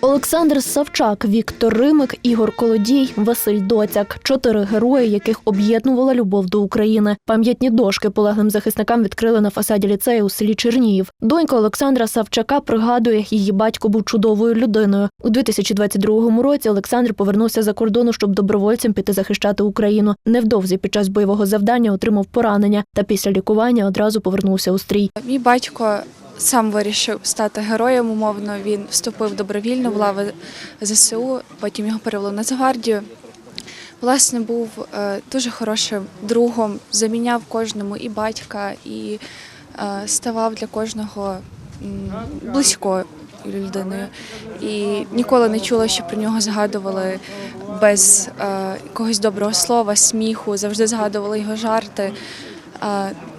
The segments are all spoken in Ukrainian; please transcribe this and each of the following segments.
Олександр Савчак, Віктор Римик, Ігор Колодій, Василь Доцяк чотири герої, яких об'єднувала любов до України. Пам'ятні дошки полеглим захисникам відкрили на фасаді ліцею у селі Чернігів. Донька Олександра Савчака пригадує, її батько був чудовою людиною. У 2022 році Олександр повернувся за кордону, щоб добровольцем піти захищати Україну. Невдовзі під час бойового завдання отримав поранення та після лікування одразу повернувся у стрій. Мій батько сам вирішив стати героєм. Умовно він вступив добровільно в лави ЗСУ, потім його перевели в Нацгвардію. Власне, був е, дуже хорошим другом, заміняв кожному і батька, і е, ставав для кожного близькою людиною. І ніколи не чула, що про нього згадували без е, якогось доброго слова, сміху, завжди згадували його жарти.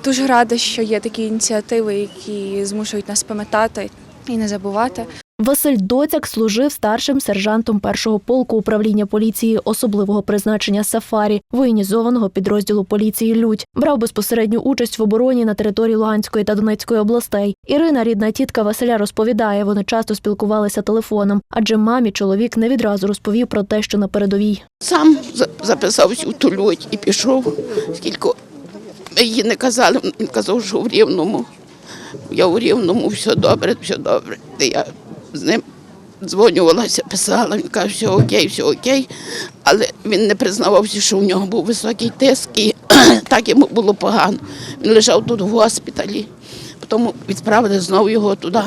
Дуже рада, що є такі ініціативи, які змушують нас пам'ятати і не забувати. Василь Доцяк служив старшим сержантом першого полку управління поліції особливого призначення Сафарі, воєнізованого підрозділу поліції Людь. Брав безпосередню участь в обороні на території Луганської та Донецької областей. Ірина, рідна тітка Василя, розповідає, вони часто спілкувалися телефоном, адже мамі чоловік не відразу розповів про те, що на передовій. Сам за- записався у ту лють і пішов. Скільки їй не казали, він казав, що в Рівному. Я у Рівному, все добре, все добре. Я з ним дзвонювалася, писала, він каже, все окей, все окей. Але він не признавався, що у нього був високий тиск, і так йому було погано. Він лежав тут в госпіталі, потім відправили знову його туди.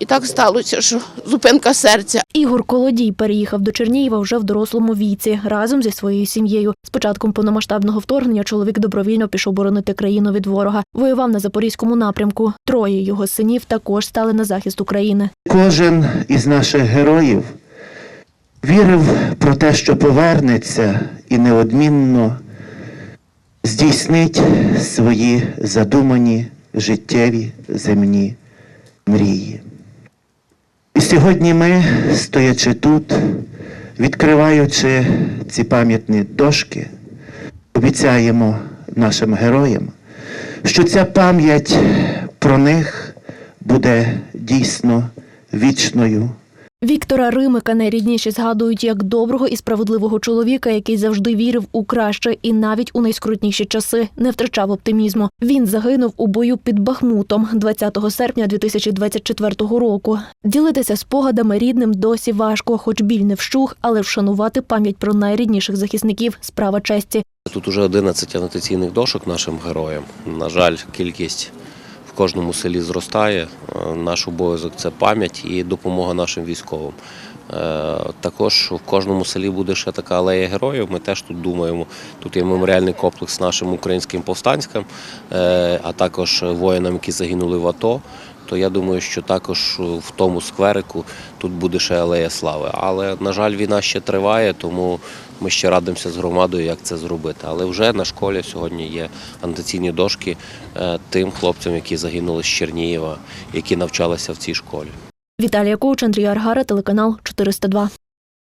І так сталося, що зупинка серця. Ігор Колодій переїхав до Чернігова вже в дорослому віці разом зі своєю сім'єю. З початком повномасштабного вторгнення чоловік добровільно пішов боронити країну від ворога. Воював на запорізькому напрямку. Троє його синів також стали на захист України. Кожен із наших героїв вірив про те, що повернеться і неодмінно здійснить свої задумані життєві земні мрії. І сьогодні ми, стоячи тут, відкриваючи ці пам'ятні дошки, обіцяємо нашим героям, що ця пам'ять про них буде дійсно вічною. Віктора Римика найрідніші згадують як доброго і справедливого чоловіка, який завжди вірив у краще і навіть у найскрутніші часи не втрачав оптимізму. Він загинув у бою під Бахмутом 20 серпня 2024 року. Ділитися спогадами рідним досі важко, хоч біль не вщух, але вшанувати пам'ять про найрідніших захисників справа честі. Тут уже 11 анотаційних дошок нашим героям. На жаль, кількість кожному селі зростає. Е, Наш обов'язок це пам'ять і допомога нашим військовим. Е, Також в кожному селі буде ще така алея героїв. Ми теж тут думаємо. Тут є меморіальний комплекс нашим українським повстанським, е, а також воїнам, які загинули в АТО. То я думаю, що також в тому скверику тут буде ще алея слави. Але на жаль, війна ще триває, тому ми ще радимося з громадою, як це зробити. Але вже на школі сьогодні є анотаційні дошки е, тим хлопцям, які загинули з Чернієва, які навчалися в цій школі. Віталія Коуч, Андрій Аргара, телеканал 402.